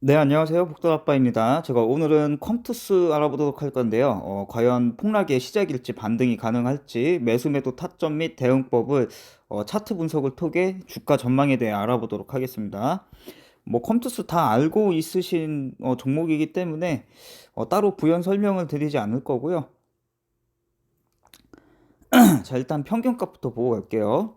네, 안녕하세요. 복돌아빠입니다. 제가 오늘은 컴투스 알아보도록 할 건데요. 어, 과연 폭락의 시작일지 반등이 가능할지 매수 매도 타점 및 대응법을 어, 차트 분석을 통해 주가 전망에 대해 알아보도록 하겠습니다. 뭐 컴투스 다 알고 있으신 어, 종목이기 때문에 어, 따로 부연 설명을 드리지 않을 거고요. 자, 일단 평균값부터 보고 갈게요.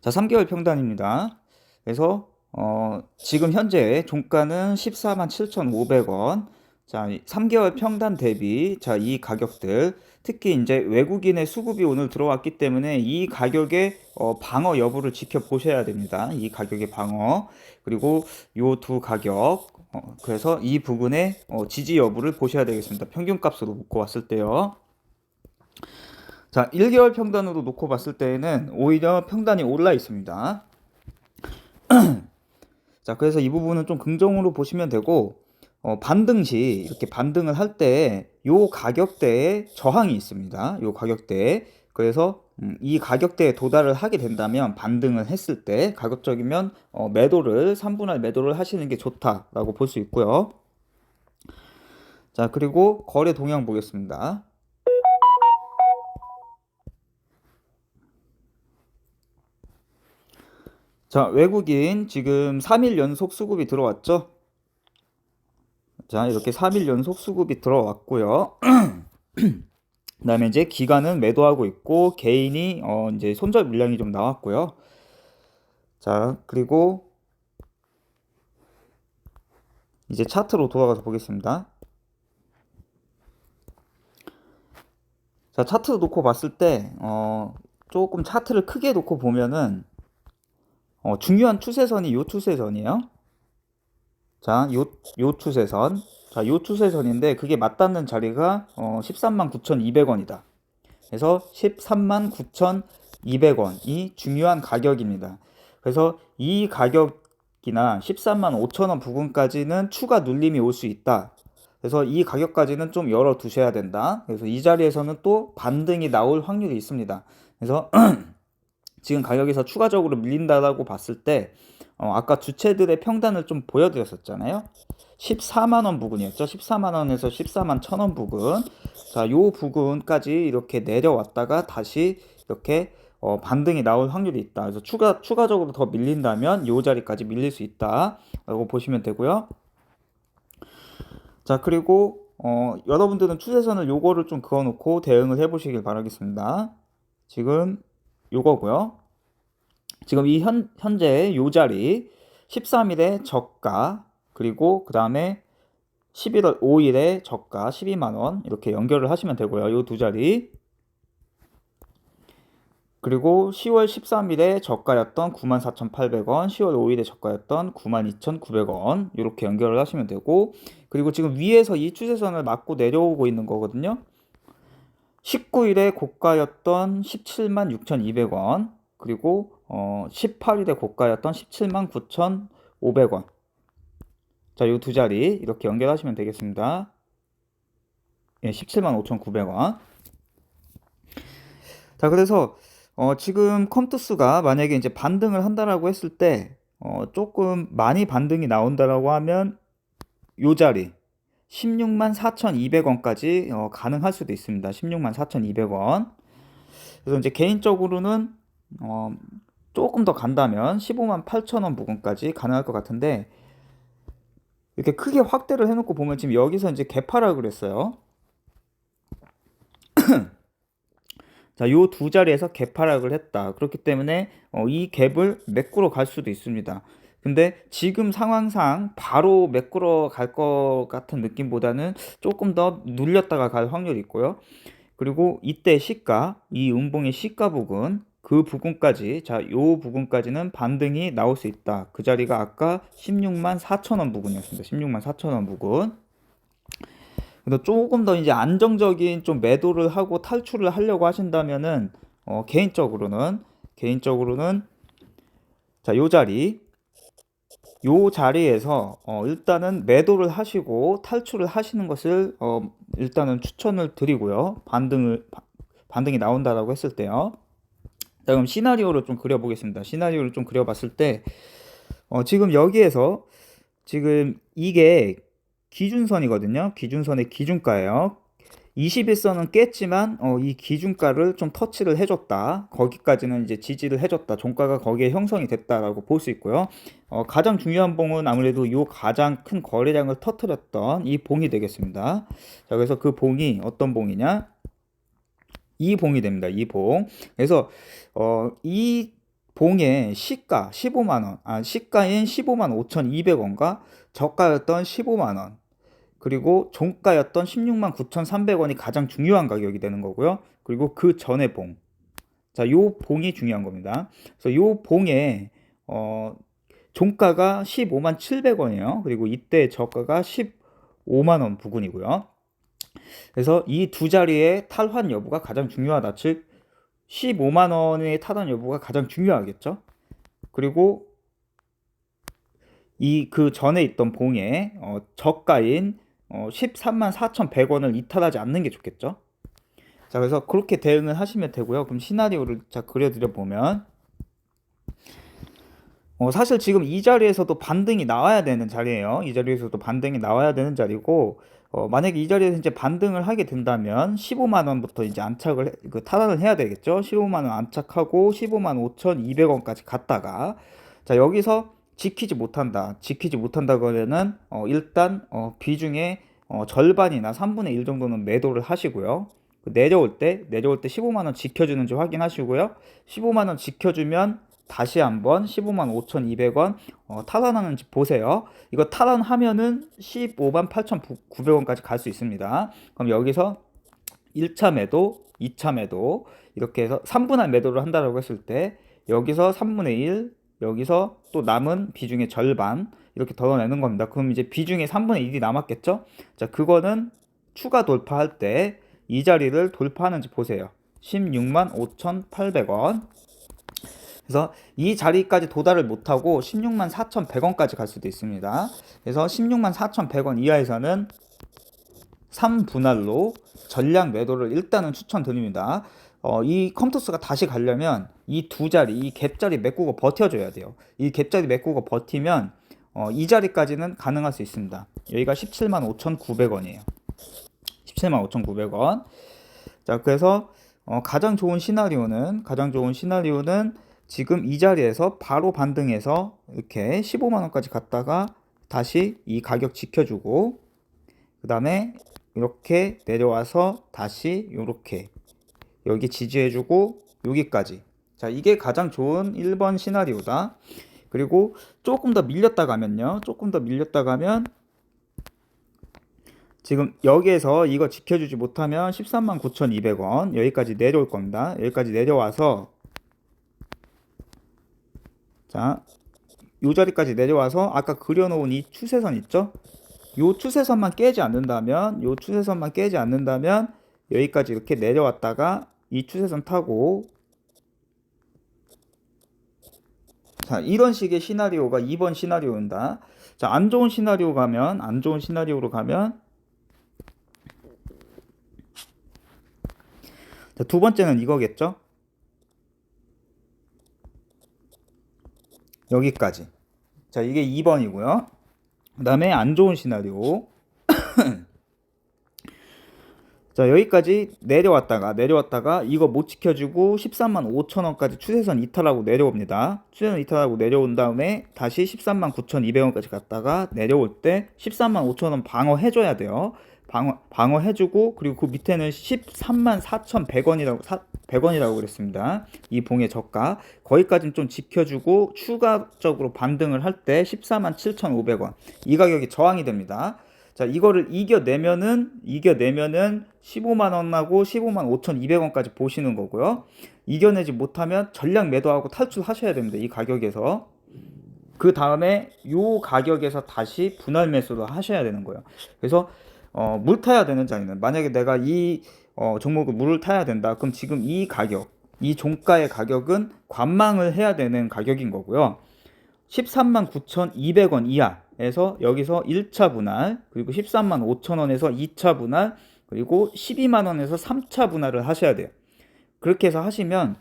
자, 3개월 평단입니다. 그래서 어, 지금 현재 종가는 14만 7,500원. 자, 3개월 평단 대비, 자, 이 가격들, 특히 이제 외국인의 수급이 오늘 들어왔기 때문에 이 가격의 어, 방어 여부를 지켜보셔야 됩니다. 이 가격의 방어. 그리고 요 두 가격. 어, 그래서 이 부분의 어, 지지 여부를 보셔야 되겠습니다. 평균값으로 놓고 왔을 때요. 자, 1개월 평단으로 놓고 봤을 때에는 오히려 평단이 올라 있습니다. 자, 그래서 이 부분은 좀 긍정으로 보시면 되고, 어, 반등 시 이렇게 반등을 할 때 요 가격대에 저항이 있습니다. 요 가격대에. 그래서 음, 이 가격대에 도달을 하게 된다면 반등을 했을 때 가급적이면 어, 매도를 3분할 매도를 하시는 게 좋다라고 볼 수 있고요. 자, 그리고 거래 동향 보겠습니다. 자, 외국인 지금 3일 연속 수급이 들어왔죠? 자, 이렇게 3일 연속 수급이 들어왔고요. 그다음에 이제 기관은 매도하고 있고 개인이 어 이제 손절 물량이 좀 나왔고요. 자, 그리고 이제 차트로 돌아가서 보겠습니다. 자, 차트 놓고 봤을 때 어 조금 차트를 크게 놓고 보면은 어, 중요한 추세선이 요 추세선이에요. 자, 요, 요 추세선. 자, 요 추세선인데 그게 맞닿는 자리가 어, 13만 9,200원이다. 그래서 13만 9,200원이 중요한 가격입니다. 그래서 이 가격이나 13만 5천원 부근까지는 추가 눌림이 올 수 있다. 그래서 이 가격까지는 좀 열어 두셔야 된다. 그래서 이 자리에서는 또 반등이 나올 확률이 있습니다. 그래서 지금 가격에서 추가적으로 밀린다라고 봤을 때 어, 아까 주체들의 평단을 좀 보여드렸었잖아요. 14만 원 부근이었죠. 14만 원에서 14만 천원 부근. 자, 요 부근까지 이렇게 내려왔다가 다시 이렇게 어, 반등이 나올 확률이 있다. 그래서 추가 추가적으로 더 밀린다면 요 자리까지 밀릴 수 있다 라고 보시면 되고요. 자, 그리고 어, 여러분들은 추세선을 요거를 좀 그어놓고 대응을 해보시길 바라겠습니다. 지금 요거고요. 지금 이 현, 현재 요 자리 13일에 저가 그리고 그 다음에 11월 5일에 저가 12만원 이렇게 연결을 하시면 되고요. 요 두 자리 그리고 10월 13일에 저가였던 94,800원, 10월 5일에 저가였던 92,900원 이렇게 연결을 하시면 되고 그리고 지금 위에서 이 추세선을 맞고 내려오고 있는 거거든요. 19일에 고가였던 17만 6,200원, 그리고 어 18일에 고가였던 17만 9,500원. 자, 이 두 자리 이렇게 연결하시면 되겠습니다. 예, 17만 5,900원. 자, 그래서 어, 지금 컴투스가 만약에 이제 반등을 한다라고 했을 때 어, 조금 많이 반등이 나온다라고 하면 요 자리 16만 4,200원까지 어, 가능할 수도 있습니다. 16만 4,200원. 그래서 이제 개인적으로는 어, 조금 더 간다면 15만 8천원 부근까지 가능할 것 같은데 이렇게 크게 확대를 해놓고 보면 지금 여기서 이제 개파라 그랬어요. 자, 요 두 자리에서 개파락을 했다. 그렇기 때문에 어, 이 갭을 메꾸러 갈 수도 있습니다. 근데 지금 상황상 바로 메꾸러 갈 것 같은 느낌보다는 조금 더 눌렸다가 갈 확률이 있고요. 그리고 이때 시가, 이 음봉의 시가 부근, 그 부분까지, 자, 요 부분까지는 반등이 나올 수 있다. 그 자리가 아까 16만 4천 원 부근이었습니다. 16만 4천 원 부근. 근데 조금 더 이제 안정적인 좀 매도를 하고 탈출을 하려고 하신다면은, 어, 개인적으로는, 개인적으로는, 자, 요 자리, 요 자리에서 어, 일단은 매도를 하시고 탈출을 하시는 것을 어, 일단은 추천을 드리고요. 반등을 반등이 나온다라고 했을 때요. 자, 그럼 시나리오를 좀 그려보겠습니다. 시나리오를 좀 그려봤을 때 어, 지금 여기에서 지금 이게 기준선이거든요. 기준선의 기준가예요. 21선은 깼지만 어, 이 기준가를 좀 터치를 해줬다. 거기까지는 이제 지지를 해줬다. 종가가 거기에 형성이 됐다라고 볼 수 있고요. 어, 가장 중요한 봉은 아무래도 이 가장 큰 거래량을 터트렸던 이 봉이 되겠습니다. 자, 그래서 그 봉이 어떤 봉이냐? 이 봉이 됩니다. 이 봉. 그래서 어, 이 봉의 시가 15만 원, 아 시가인 15만 5,200원과 저가였던 15만 원, 그리고 종가였던 16만 9,300원이 가장 중요한 가격이 되는 거고요. 그리고 그 전의 봉. 자, 요 봉이 중요한 겁니다. 그래서 요 봉에 어 종가가 15만 700원이에요. 그리고 이때 저가가 15만 원 부근이고요. 그래서 이 두 자리의 탈환 여부가 가장 중요하다. 즉 15만 원의 탈환 여부가 가장 중요하겠죠. 그리고 이 그 전에 있던 봉에 어, 저가인 어, 13만 4,100원을 이탈하지 않는 게 좋겠죠. 자, 그래서 그렇게 대응을 하시면 되고요. 그럼 시나리오를 자 그려드려 보면 어, 사실 지금 이 자리에서도 반등이 나와야 되는 자리예요. 이 자리에서도 반등이 나와야 되는 자리고 어, 만약에 이 자리에서 이제 반등을 하게 된다면 15만 원부터 이제 안착을 해- 그 탈환을 해야 되겠죠. 15만 원 안착하고 15만 5,200원까지 갔다가 자 여기서 지키지 못한다. 지키지 못한다 그러면은 어, 일단 어, 비중의 어, 절반이나 3분의 1 정도는 매도를 하시고요. 그 내려올 때 내려올 때 15만 원 지켜주는지 확인하시고요. 15만 원 지켜주면 다시 한번 15만 5,200원 어, 탈환하는지 보세요. 이거 탈환하면은 15만 8,900원까지 갈 수 있습니다. 그럼 여기서 1차 매도, 2차 매도 이렇게 해서 3분할 매도를 한다라고 했을 때 여기서 3분의 1, 여기서 또 남은 비중의 절반 이렇게 덜어내는 겁니다. 그럼 이제 비중의 3분의 1이 남았겠죠? 자, 그거는 추가 돌파할 때 이 자리를 돌파하는지 보세요. 16만 5,800원. 그래서 이 자리까지 도달을 못하고 16만 4,100원까지 갈 수도 있습니다. 그래서 16만 4,100원 이하에서는 3분할로 전량 매도를 일단은 추천드립니다. 어, 이 컴투스가 다시 가려면 이 두 자리, 이 갭 자리 메꾸고 버텨줘야 돼요. 이 갭 자리 메꾸고 버티면 어, 이 자리까지는 가능할 수 있습니다. 여기가 17만 5,900원이에요. 17만 5,900원. 자, 그래서 어, 가장 좋은 시나리오는 가장 좋은 시나리오는 지금 이 자리에서 바로 반등해서 이렇게 15만 원까지 갔다가 다시 이 가격 지켜주고 그 다음에 이렇게 내려와서 다시 이렇게 여기 지지해주고 여기까지. 자 이게 가장 좋은 1번 시나리오다. 그리고 조금 더 밀렸다 가면요. 조금 더 밀렸다 가면 지금 여기에서 이거 지켜주지 못하면 13만 9,200원. 여기까지 내려올 겁니다. 여기까지 내려와서 자, 요 자리까지 내려와서 아까 그려놓은 이 추세선 있죠? 요 추세선만 깨지 않는다면, 요 추세선만 깨지 않는다면 여기까지 이렇게 내려왔다가 이 추세선 타고 자, 이런 식의 시나리오가 2번 시나리오입니다. 자, 안 좋은 시나리오 가면, 안 좋은 시나리오로 가면 자, 두 번째는 이거겠죠? 여기까지. 자, 이게 2번이고요. 그 다음에 안 좋은 시나리오. 자, 여기까지 내려왔다가, 내려왔다가, 이거 못 지켜주고 13만 5천 원까지 추세선 이탈하고 내려옵니다. 추세선 이탈하고 내려온 다음에 다시 13만 9,200원까지 갔다가 내려올 때 13만 5천 원 방어해줘야 돼요. 방어, 방어해주고, 그리고 그 밑에는 13만 4,100원이라고, 100원이라고 그랬습니다. 이 봉의 저가. 거기까지는 좀 지켜주고, 추가적으로 반등을 할 때 14만 7,500원. 이 가격이 저항이 됩니다. 자, 이거를 이겨내면은, 이겨내면은 15만 원 하고 15만 5,200원까지 보시는 거고요. 이겨내지 못하면 전량 매도하고 탈출하셔야 됩니다. 이 가격에서. 그 다음에 요 가격에서 다시 분할 매수를 하셔야 되는 거예요. 그래서 어, 물 타야 되는 자리는 만약에 내가 이 어, 종목을 물을 타야 된다. 그럼 지금 이 가격, 이 종가의 가격은 관망을 해야 되는 가격인 거고요. 13만 9,200원 이하 에서 여기서 1차 분할, 그리고 13만 5천 원에서 2차 분할, 그리고 12만 원에서 3차 분할을 하셔야 돼요. 그렇게 해서 하시면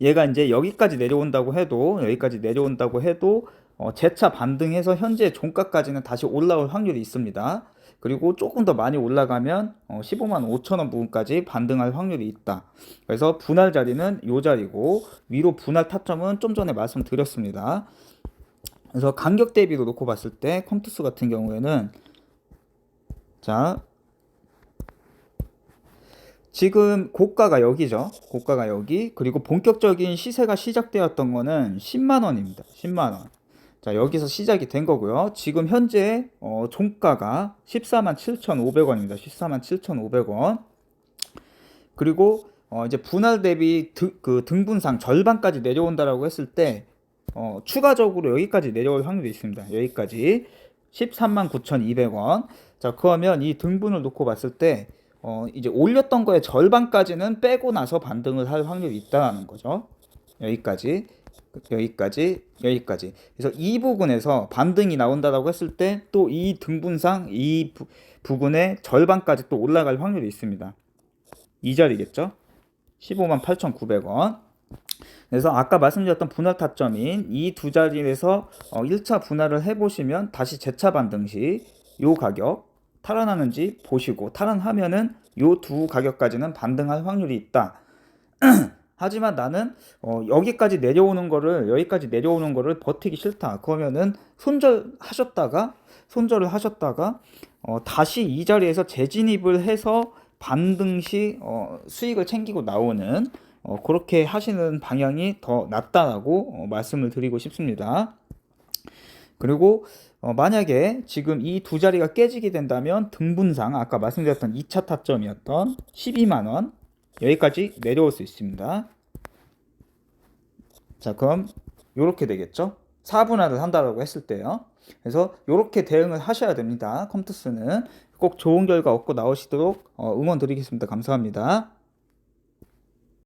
얘가 이제 여기까지 내려온다고 해도 여기까지 내려온다고 해도 어, 재차 반등해서 현재 종가까지는 다시 올라올 확률이 있습니다. 그리고 조금 더 많이 올라가면 어, 15만 5천 원 부분까지 반등할 확률이 있다. 그래서 분할 자리는 요 자리고 위로 분할 타점은 좀 전에 말씀드렸습니다. 그래서 간격 대비로 놓고 봤을 때 컴투스 같은 경우에는 자 지금 고가가 여기죠. 고가가 여기. 그리고 본격적인 시세가 시작되었던 거는 10만 원입니다. 10만 원. 자, 여기서 시작이 된 거고요. 지금 현재 어, 종가가 14만 7,500원입니다. 14만 7,500원. 그리고 어, 이제 분할 대비 드, 그 등분상 절반까지 내려온다라고 했을 때 어, 추가적으로 여기까지 내려올 확률이 있습니다. 여기까지 13만 9,200원. 자, 그러면 이 등분을 놓고 봤을 때 어, 이제 올렸던 거의 절반까지는 빼고 나서 반등을 할 확률이 있다는 거죠. 여기까지, 여기까지, 여기까지. 그래서 이 부분에서 반등이 나온다라고 했을 때 또 이 등분상 이 부, 부분의 절반까지 또 올라갈 확률이 있습니다. 이 자리겠죠? 15만 8,900원. 그래서 아까 말씀드렸던 분할 타점인 이 두 자리에서 어, 1차 분할을 해보시면 다시 재차 반등 시 요 가격 탈환하는지 보시고 탈환하면은 요 두 가격까지는 반등할 확률이 있다. 하지만 나는 어, 여기까지 내려오는 거를 여기까지 내려오는 거를 버티기 싫다. 그러면은 손절하셨다가 손절을 하셨다가 어, 다시 이 자리에서 재진입을 해서 반등 시 어, 수익을 챙기고 나오는 어, 그렇게 하시는 방향이 더 낫다라고 어, 말씀을 드리고 싶습니다. 그리고 어, 만약에 지금 이 두 자리가 깨지게 된다면 등분상 아까 말씀드렸던 2차 타점이었던 12만 원 여기까지 내려올 수 있습니다. 자, 그럼 이렇게 되겠죠? 4분할을 한다라고 했을 때요. 그래서 이렇게 대응을 하셔야 됩니다. 컴투스는 꼭 좋은 결과 얻고 나오시도록 어, 응원 드리겠습니다. 감사합니다.